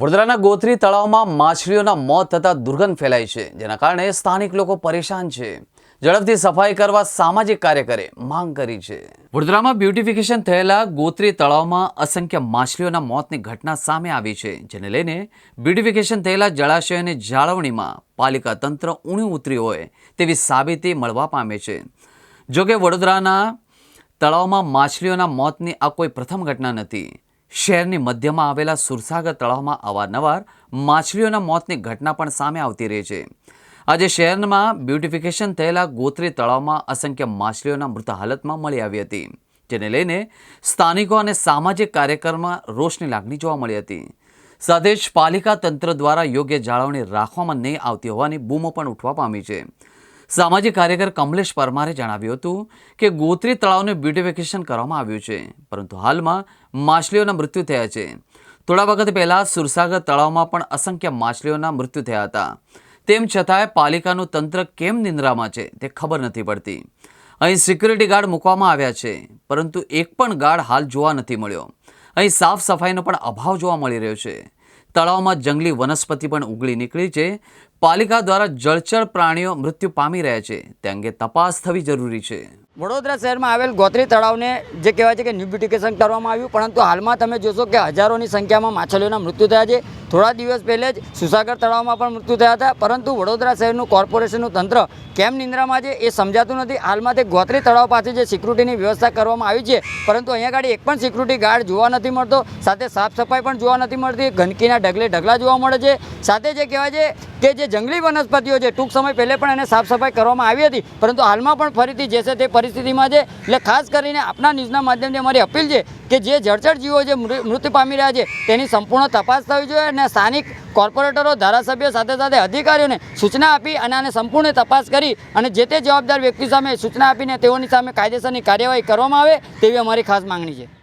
વડોદરાના ગોત્રી તળાવમાં માછલીઓના મોત થતાં દુર્ગંધ ફેલાય છે, જેના કારણે સ્થાનિક લોકો પરેશાન છે. ઝડપથી સફાઈ કરવા સામાજિક કાર્યકરે માંગ કરી છે. વડોદરામાં બ્યુટિફિકેશન થયેલા ગોત્રી તળાવમાં અસંખ્ય માછલીઓના મોતની ઘટના સામે આવી છે, જેને લઈને બ્યુટિફિકેશન થયેલા જળાશયોની જાળવણીમાં પાલિકા તંત્ર ઊણું ઉતર્યું હોય તેવી સાબિતી મળવા પામે છે. જોકે વડોદરાના તળાવમાં માછલીઓના મોતની આ કોઈ પ્રથમ ઘટના નથી. શહેરની મધ્યમાં આવેલા સુરસાગર તળાવમાં અવારનવાર માછલીઓના મોતની ઘટના પણ સામે આવતી રહી છે. આજે શહેરમાં બ્યુટિફિકેશન થયેલા ગોત્રી તળાવમાં અસંખ્ય માછલીઓના મૃત હાલતમાં મળી આવી હતી. જેને લઈને સ્થાનિકો અને સામાજિક કાર્યક્રમમાં રોષની લાગણી જોવા મળી હતી. સાથે જ પાલિકા તંત્ર દ્વારા યોગ્ય જાળવણી રાખવામાં નહીં આવતી હોવાની બૂમો પણ ઉઠવા પામી છે. સામાજિક કાર્યકર કમલેશ પરમારે જણાવ્યું હતું કે ગોત્રી તળાવને બ્યુટિફિકેશન કરવામાં આવ્યું છે. પરંતુ હાલમાં માછલીઓના મૃત્યુ થયા છે. થોડા વખત પહેલાં સુરસાગર તળાવમાં પણ અસંખ્ય માછલીઓના મૃત્યુ થયા હતા. તેમ છતાંય પાલિકાનું તંત્ર કેમ નિંદ્રામાં છે તે ખબર નથી પડતી. અહીં સિક્યુરિટી ગાર્ડ મૂકવામાં આવ્યા છે, પરંતુ એક પણ ગાર્ડ હાલ જોવા નથી મળ્યો. અહીં સાફ સફાઈનો પણ અભાવ જોવા મળી રહ્યો છે. તળાવમાં જંગલી વનસ્પતિ પણ ઉગળી નીકળી છે. પાલિકા દ્વારા જળચર પ્રાણીઓ મૃત્યુ પામી રહ્યા છે. તે અંગે તપાસ થવી જરૂરી છે. વડોદરા શહેરમાં આવેલ ગોત્રી તળાવને જે કહેવાય છે કે ન્યૂ બ્યુટિફિકેશન કરવામાં આવ્યું, પરંતુ હાલમાં તમે જોશો કે હજારોની સંખ્યામાં માછલીઓના મૃત્યુ થયા છે. થોડા દિવસ પહેલે જ સુસાગર તળાવમાં પણ મૃત્યુ થયા હતા, પરંતુ વડોદરા શહેરનું કોર્પોરેશનનું તંત્ર કેમ નિંદ્રામાં છે એ સમજાતું નથી. હાલમાં તે ગોત્રી તળાવ પાસે જે સિક્યુરિટીની વ્યવસ્થા કરવામાં આવી છે, પરંતુ અહીંયા આગળ એક પણ સિક્યુરિટી ગાર્ડ જોવા નથી મળતો, સાથે સાફ સફાઈ પણ જોવા નથી મળતી, ગંદકીના ઢગલે ઢગલા જોવા મળે છે. સાથે જે કહેવાય છે કે જે જંગલી વનસ્પતિઓ છે, ટૂંક સમય પહેલે પણ એને સાફ સફાઈ કરવામાં આવી હતી, પરંતુ હાલમાં પણ ફરીથી જે છે તે પરિસ્થિતિમાં છે. એટલે ખાસ કરીને આપના ન્યૂઝના માધ્યમથી અમારી અપીલ છે કે જે જળચર જીવો જે મૃત્યુ પામી રહ્યા છે, તેની સંપૂર્ણ તપાસ થવી જોઈએ અને સ્થાનિક કોર્પોરેટરો, ધારાસભ્યો સાથે સાથે અધિકારીઓને સૂચના આપી અને આને સંપૂર્ણ તપાસ કરી અને જે તે જવાબદાર વ્યક્તિ સામે સૂચના આપીને તેઓની સામે કાયદેસરની કાર્યવાહી કરવામાં આવે તેવી અમારી ખાસ માંગણી છે.